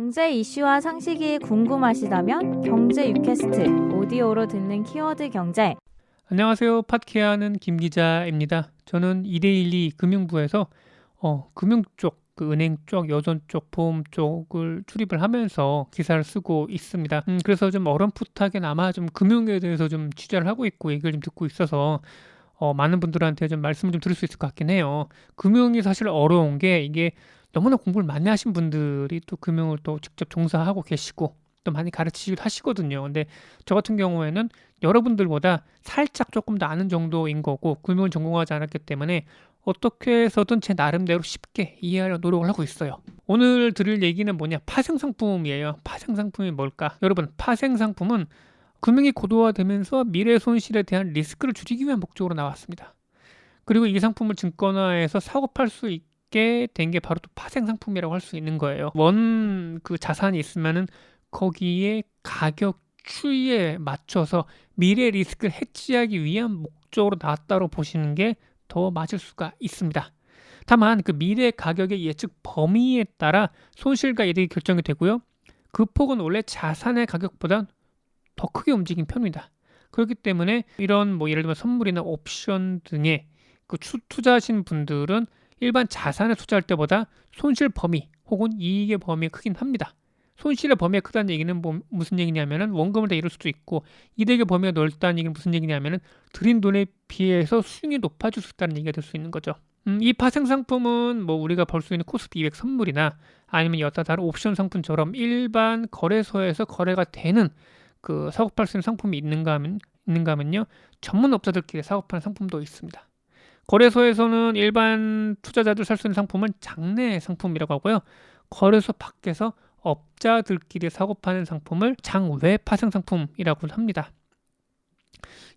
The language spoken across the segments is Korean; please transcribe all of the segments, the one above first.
경제 이슈와 상식이 궁금하시다면 경제 유캐스트 오디오로 듣는 키워드 경제 안녕하세요. 팟케아는 김 기자입니다. 저는 이데일리 금융부에서 어, 금융 쪽, 그 은행 쪽, 여전 쪽, 보험 쪽을 출입을 하면서 기사를 쓰고 있습니다. 음, 그래서 좀 어렴풋하게 나마 좀 금융에 대해서 좀 취재를 하고 있고 얘기를 좀 듣고 있어서 어, 많은 분들한테 좀 말씀을 좀 드릴 수 있을 것 같긴 해요. 금융이 사실 어려운 게 이게 너무나 공부를 많이 하신 분들이 또 금융을 또 직접 종사하고 계시고 또 많이 가르치기도 하시거든요. 근데 저 같은 경우에는 여러분들보다 살짝 조금 더 아는 정도인 거고 금융을 전공하지 않았기 때문에 어떻게 해서든 제 나름대로 쉽게 이해하려 노력을 하고 있어요. 오늘 드릴 얘기는 뭐냐? 파생 상품이에요. 파생 상품이 뭘까? 여러분, 파생 상품은 금융이 고도화되면서 미래 손실에 대한 리스크를 줄이기 위한 목적으로 나왔습니다. 그리고 이 상품을 증권화해서 사고 팔수 있게 된 게 바로 또 파생 상품이라고 할 수 있는 거예요. 원 그 자산이 있으면은 거기에 가격 추이에 맞춰서 미래 리스크를 해지하기 위한 목적으로 나왔다고 보시는 게 더 맞을 수가 있습니다. 다만 그 미래 가격의 예측 범위에 따라 손실과 이득이 결정이 되고요. 그 폭은 원래 자산의 가격보다 더 크게 움직인 편입니다. 그렇기 때문에 이런 뭐 예를 들면 선물이나 옵션 등의 그 투자하신 분들은 일반 자산에 투자할 때보다 손실 범위 혹은 이익의 범위가 크긴 합니다. 손실의 범위가 크다는 얘기는 뭐 무슨 얘기냐면은 원금을 다 잃을 수도 있고 이득의 범위가 넓다는 얘기는 무슨 얘기냐면은 들인 돈에 비해서 수익이 높아질 수 있다는 얘기가 될 수 있는 거죠. 음, 이 파생 상품은 뭐 우리가 볼수 있는 코스피 200 선물이나 아니면 여타 다른 옵션 상품처럼 일반 거래소에서 거래가 되는 그 사고팔 수 있는 상품이 있는가 하면 있는가 하면요 전문 업자들끼리 사고파는 상품도 있습니다. 거래소에서는 일반 투자자들 살 수 있는 상품은 장내 상품이라고 하고요. 거래소 밖에서 업자들끼리 사고 파는 상품을 장외 파생 상품이라고 합니다.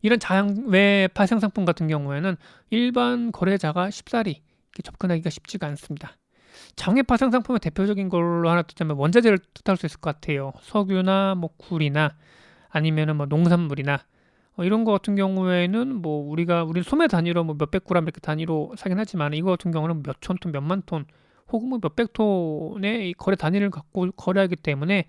이런 장외 파생 상품 같은 경우에는 일반 거래자가 쉽사리 접근하기가 쉽지가 않습니다. 장외 파생 상품의 대표적인 걸로 하나 듣자면 원자재를 뜻할 수 있을 것 같아요. 석유나 뭐 굴이나 아니면은 뭐 농산물이나 어, 이런 거 같은 경우에는 뭐 우리가 우리 소매 단위로 뭐 몇백 그램 이렇게 단위로 사긴 하지만 이거 같은 경우는 몇천 톤, 몇만 톤 혹은 뭐 몇백 톤의 거래 단위를 갖고 거래하기 때문에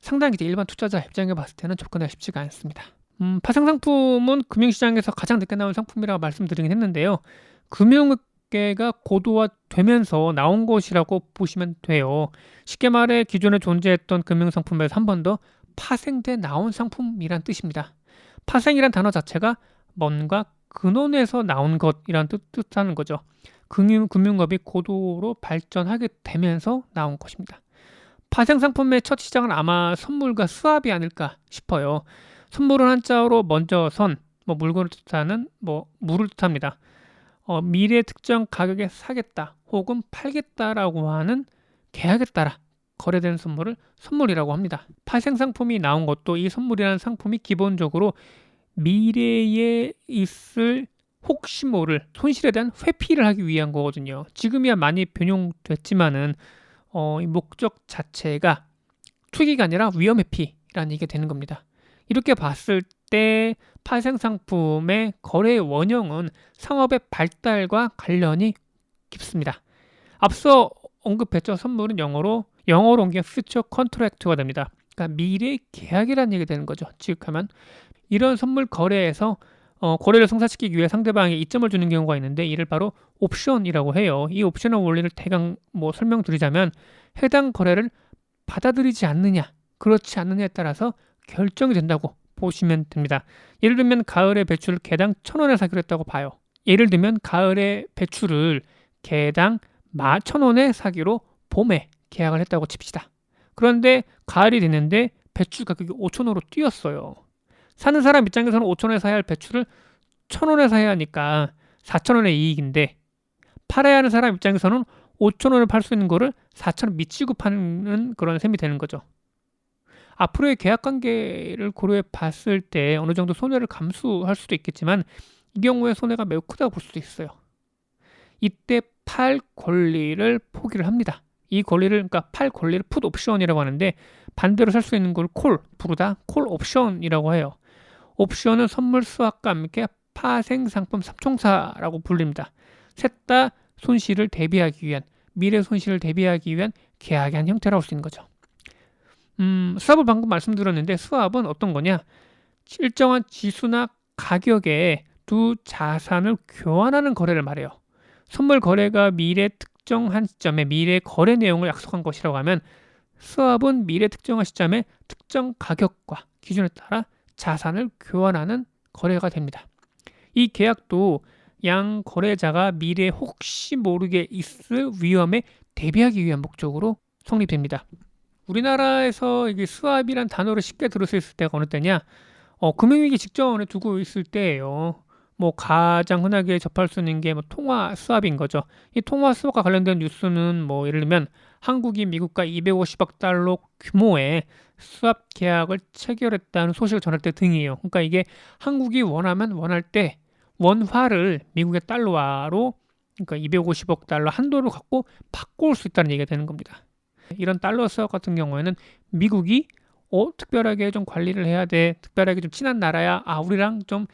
상당히 이제 일반 투자자 입장에 봤을 때는 접근하기 쉽지가 않습니다. 음, 파생 상품은 금융시장에서 가장 늦게 나온 상품이라고 말씀드리긴 했는데요. 금융계가 고도화되면서 나온 것이라고 보시면 돼요. 쉽게 말해 기존에 존재했던 금융상품에서 한 번 더 파생돼 나온 상품이란 뜻입니다. 파생이란 단어 자체가 뭔가 근원에서 나온 것이란 뜻, 뜻하는 거죠. 금융, 금융업이 고도로 발전하게 되면서 나온 것입니다. 파생 상품의 첫 시장은 아마 선물과 수압이 아닐까 싶어요. 선물은 한자어로 먼저 선, 뭐 물건을 뜻하는 뭐 물을 뜻합니다. 어, 미래 특정 가격에 사겠다 혹은 팔겠다라고 하는 계약에 따라 거래되는 선물을 선물이라고 합니다. 파생 상품이 나온 것도 이 선물이라는 상품이 기본적으로 미래에 있을 혹시 모를 손실에 대한 회피를 하기 위한 거거든요. 지금이야 많이 변용됐지만은 어, 이 목적 자체가 투기가 아니라 위험 회피라는 얘기가 되는 겁니다. 이렇게 봤을 때 파생 상품의 거래 원형은 상업의 발달과 관련이 깊습니다. 앞서 언급했죠. 선물은 영어로 영어로 옮기면 future contract가 됩니다. 그러니까 미래 계약이라는 얘기 되는 거죠. 지극하면 이런 선물 거래에서 어, 거래를 성사시키기 위해 상대방에게 이점을 주는 경우가 있는데 이를 바로 옵션이라고 해요. 이 옵션의 원리를 대강 뭐 설명드리자면 해당 거래를 받아들이지 않느냐, 그렇지 않느냐에 따라서 결정이 된다고 보시면 됩니다. 예를 들면 가을에 배추를 개당 천 원에 사기로 했다고 봐요. 예를 들면 가을에 배추를 개당 천 원에 사기로 봄에 계약을 했다고 칩시다. 그런데 가을이 됐는데 배추 가격이 5천 원으로 뛰었어요. 사는 사람 입장에서는 5천 원에 사야 할 배추를 1천 원에 사야 하니까 4천 원의 이익인데 팔아야 하는 사람 입장에서는 5천 원에 팔수 있는 거를 4천 원 미치고 파는 그런 셈이 되는 거죠. 앞으로의 계약 관계를 고려해 봤을 때 어느 정도 손해를 감수할 수도 있겠지만 이 경우에 손해가 매우 크다고 볼 수도 있어요. 이때 팔 권리를 포기를 합니다. 이 권리를 그러니까 팔 권리를 풋 옵션이라고 하는데 반대로 살 수 있는 걸 콜 부르다 콜 옵션이라고 해요. 옵션은 선물 수확과 함께 파생 상품 삼총사라고 불립니다. 셋 다 손실을 대비하기 위한 미래 손실을 대비하기 위한 계약의 한 형태라고 할 수 있는 거죠. 음, 수압을 방금 말씀드렸는데 수압은 어떤 거냐? 일정한 지수나 가격에 두 자산을 교환하는 거래를 말해요. 선물 거래가 미래 특 정한 시점에 미래 거래 내용을 약속한 것이라고 하면 수압은 미래 특정한 시점에 특정 가격과 기준에 따라 자산을 교환하는 거래가 됩니다. 이 계약도 양 거래자가 미래에 혹시 모르게 있을 위험에 대비하기 위한 목적으로 성립됩니다. 우리나라에서 이게 수압이란 단어를 쉽게 들을 수 있을 때가 어느 때냐? 어, 금융위기 직전에 두고 있을 때예요. 뭐 가장 흔하게 접할 수 있는 게 뭐 통화 수압인 거죠. 이 통화 수압과 관련된 뉴스는 뭐 예를 들면 한국이 미국과 250억 달러 규모의 수압 계약을 체결했다는 소식을 전할 때 등이에요. 그러니까 이게 한국이 원하면 원할 때 원화를 미국의 달러화로 그러니까 250억 달러 한도를 갖고 바꿀 수 있다는 얘기가 되는 겁니다. 이런 달러 수압 같은 경우에는 미국이 어 특별하게 좀 관리를 해야 돼 특별하게 좀 친한 나라야 아 우리랑 좀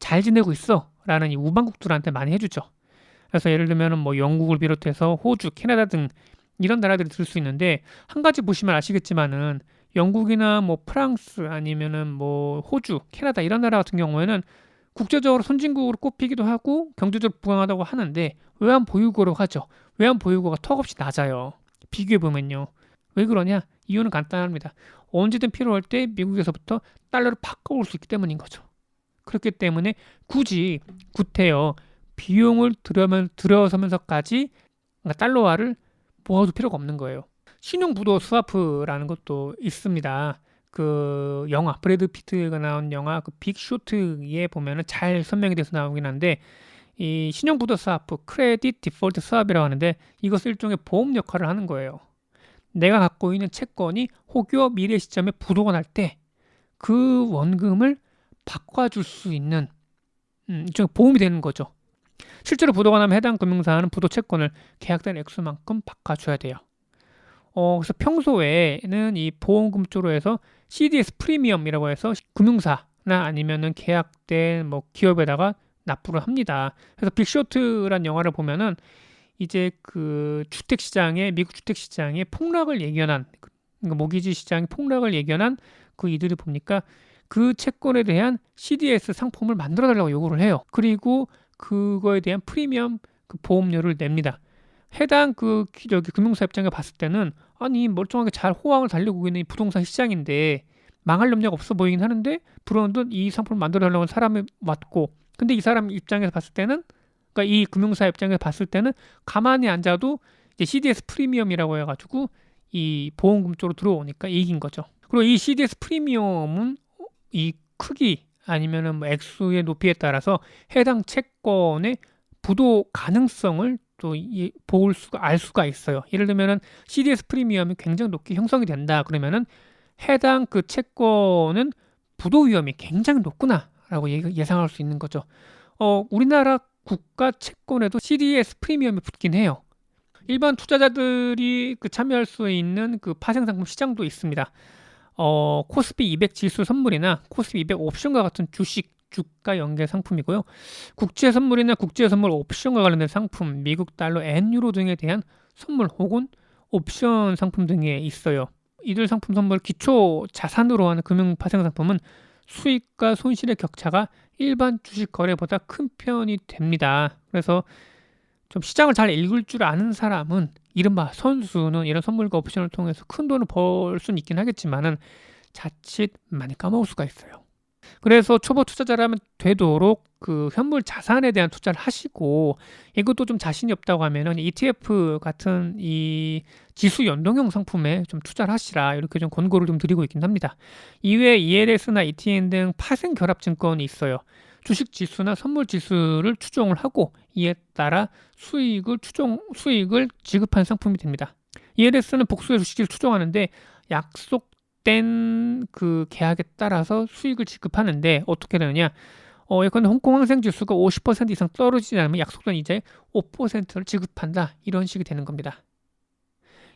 잘 지내고 있어 라는 이 우방국들한테 많이 해주죠. 그래서 예를 들면은 뭐 영국을 비롯해서 호주, 캐나다 등 이런 나라들이 들 수 있는데 한 가지 보시면 아시겠지만은 영국이나 뭐 프랑스 아니면은 뭐 호주, 캐나다 이런 나라 같은 경우에는 국제적으로 선진국으로 꼽히기도 하고 경제적으로 부강하다고 하는데 외환 보유고로 하죠. 외환 보유고가 턱없이 낮아요. 비교해 보면요. 왜 그러냐? 이유는 간단합니다. 언제든 필요할 때 미국에서부터 달러를 바꿔올 수 있기 때문인 거죠. 그렇기 때문에 굳이 구태여 비용을 들여면 들어서면서까지 그러니까 달러화를 모아둘 필요가 없는 거예요. 신용부도 스와프라는 것도 있습니다. 그 영화 브래드 피트가 나온 영화 그 빅쇼트에 보면은 잘 설명이 돼서 나오긴 한데 이 신용부도 스와프 크레딧 디폴트 스왑이라고 하는데 이것을 일종의 보험 역할을 하는 거예요. 내가 갖고 있는 채권이 혹여 미래 시점에 부도가 날 때 그 원금을 바꿔줄 수 있는 음, 보험이 되는 거죠. 실제로 부도가 나면 해당 금융사는 부도 채권을 계약된 액수만큼 바꿔줘야 돼요. 어, 그래서 평소에는 이 보험금 쪽으로 해서 CDS 프리미엄이라고 해서 금융사나 아니면은 계약된 뭐 기업에다가 납부를 합니다. 그래서 빅쇼트란 영화를 보면은 이제 그 주택 시장의 미국 주택 시장의 폭락을 예견한 그러니까 모기지 시장의 폭락을 예견한 그 이들이 봅니까 그 채권에 대한 CDS 상품을 만들어 달라고 요구를 해요. 그리고 그거에 대한 프리미엄 그 보험료를 냅니다. 해당 그 여기 금융사 입장에 봤을 때는 아니 멀쩡하게 잘 호황을 달리고 있는 이 부동산 시장인데 망할 염려가 없어 보이긴 하는데 불어는 이 상품을 만들어 달라고 사람이 왔고 근데 이 사람 입장에서 봤을 때는 그러니까 이 금융사 입장에서 봤을 때는 가만히 앉아도 이제 CDS 프리미엄이라고 해가지고 이 보험금 쪽으로 들어오니까 이익인 거죠. 그리고 이 CDS 프리미엄은 이 크기 아니면은 뭐 액수의 높이에 따라서 해당 채권의 부도 가능성을 또볼 수가 알 수가 있어요. 예를 들면은 CDS 프리미엄이 굉장히 높게 형성이 된다 그러면은 해당 그 채권은 부도 위험이 굉장히 높구나라고 예상할 수 있는 거죠. 어, 우리나라 국가 채권에도 CDS 프리미엄이 붙긴 해요. 일반 투자자들이 그 참여할 수 있는 그 파생 상품 시장도 있습니다. 어, 코스피 200 지수 선물이나 코스피 200 옵션과 같은 주식 주가 연계 상품이고요. 국제 선물이나 국제 선물 옵션과 관련된 상품, 미국 달러, 엔 유로 등에 대한 선물 혹은 옵션 상품 등에 있어요. 이들 상품 선물 기초 자산으로 하는 금융 파생 상품은 수익과 손실의 격차가 일반 주식 거래보다 큰 편이 됩니다. 그래서 좀 시장을 잘 읽을 줄 아는 사람은 이른바 선수는 이런 선물과 옵션을 통해서 큰 돈을 벌 수는 있긴 하겠지만은 자칫 많이 까먹을 수가 있어요. 그래서 초보 투자자라면 되도록 그 현물 자산에 대한 투자를 하시고 이것도 좀 자신이 없다고 하면은 ETF 같은 이 지수 연동형 상품에 좀 투자를 하시라 이렇게 좀 권고를 좀 드리고 있긴 합니다. 이외에 ELS나 ETN 등 파생 결합 증권이 있어요. 주식 지수나 선물 지수를 추종을 하고 이에 따라 수익을 추종 수익을 지급한 상품이 됩니다. ELS는 복수의 주식을 추종하는데 약속된 그 계약에 따라서 수익을 지급하는데 어떻게 되느냐? 어, 예컨대 홍콩 항생 지수가 50% 이상 떨어지지 않으면 약속된 이자의 5%를 지급한다. 이런 식이 되는 겁니다.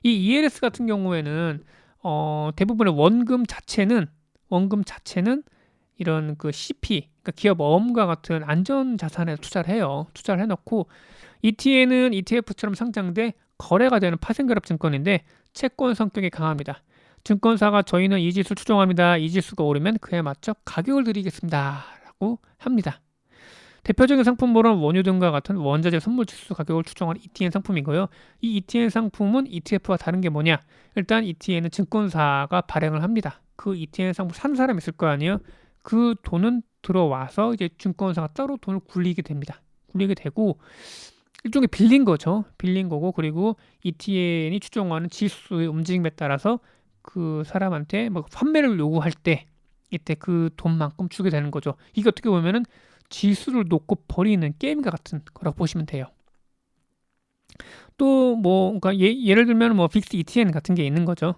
이 ELS 같은 경우에는 어, 대부분의 원금 자체는 원금 자체는 이런 그 CP, 그러니까 기업 어음과 같은 안전 자산에 투자를 해요. 투자를 해놓고 ETN은 ETF처럼 상장돼 거래가 되는 파생결합 증권인데 채권 성격이 강합니다. 증권사가 저희는 이 지수 추정합니다. 이 지수가 오르면 그에 맞춰 가격을 드리겠습니다.라고 합니다. 대표적인 상품으로는 원유 등과 같은 원자재 선물 지수 가격을 추정하는 ETN 상품이고요. 이 ETN 상품은 ETF와 다른 게 뭐냐? 일단 ETN은 증권사가 발행을 합니다. 그 ETN 상품 산 사람 있을 거 아니에요? 그 돈은 들어와서 이제 증권사가 따로 돈을 굴리게 됩니다. 굴리게 되고 일종의 빌린 거죠. 빌린 거고 그리고 ETN이 추정하는 지수의 움직임에 따라서 그 사람한테 뭐 판매를 요구할 때 이때 그 돈만큼 주게 되는 거죠. 이게 어떻게 보면은 지수를 놓고 버리는 게임과 같은 거라고 보시면 돼요. 또 뭐 그러니까 예, 예를 들면 뭐 빅스 ETN 같은 게 있는 거죠.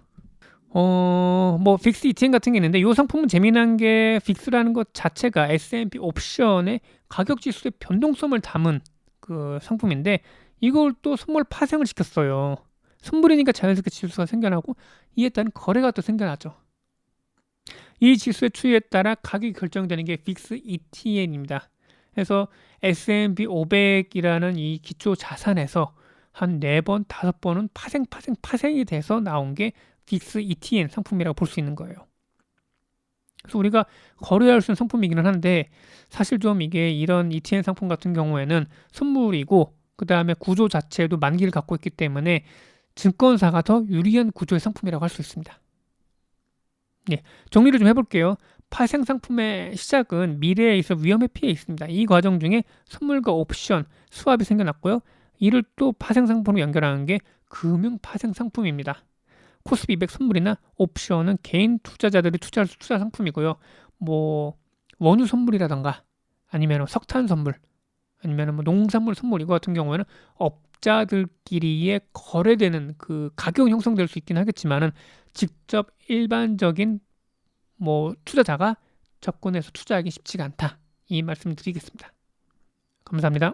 어, 뭐 빅스 ETN 같은 게 있는데 이 상품은 재미난 게 빅스라는 것 자체가 S&P 옵션의 가격 지수의 변동성을 담은 그 상품인데 이걸 또 선물 파생을 시켰어요. 선물이니까 자연스럽게 지수가 생겨나고 이에 따른 거래가 또 생겨나죠. 이 지수의 추이에 따라 가격이 결정되는 게 빅스 ETN입니다. 그래서 S&P 500이라는 이 기초 자산에서 한네 번, 다섯 번은 파생, 파생, 파생이 돼서 나온 게 빅스 ETN 상품이라고 볼 수 있는 거예요. 그래서 우리가 거래할 수 있는 상품이기는 한데 사실 좀 이게 이런 ETN 상품 같은 경우에는 선물이고 그 다음에 구조 자체도 만기를 갖고 있기 때문에 증권사가 더 유리한 구조의 상품이라고 할 수 있습니다. 예, 정리를 좀 해볼게요. 파생 상품의 시작은 미래에 있어 위험에 피해 있습니다. 이 과정 중에 선물과 옵션, 수합이 생겨났고요. 이를 또 파생 상품으로 연결하는 게 금융 파생 상품입니다. 코스피 200 선물이나 옵션은 개인 투자자들이 투자할 수 투자 상품이고요. 뭐 원유 선물이라던가 아니면 석탄 선물 아니면 뭐 농산물 선물 이거 같은 경우에는 업자들끼리의 거래되는 그 가격은 형성될 수 있긴 하겠지만은 직접 일반적인 뭐 투자자가 접근해서 투자하기 쉽지가 않다 이 말씀 드리겠습니다. 감사합니다.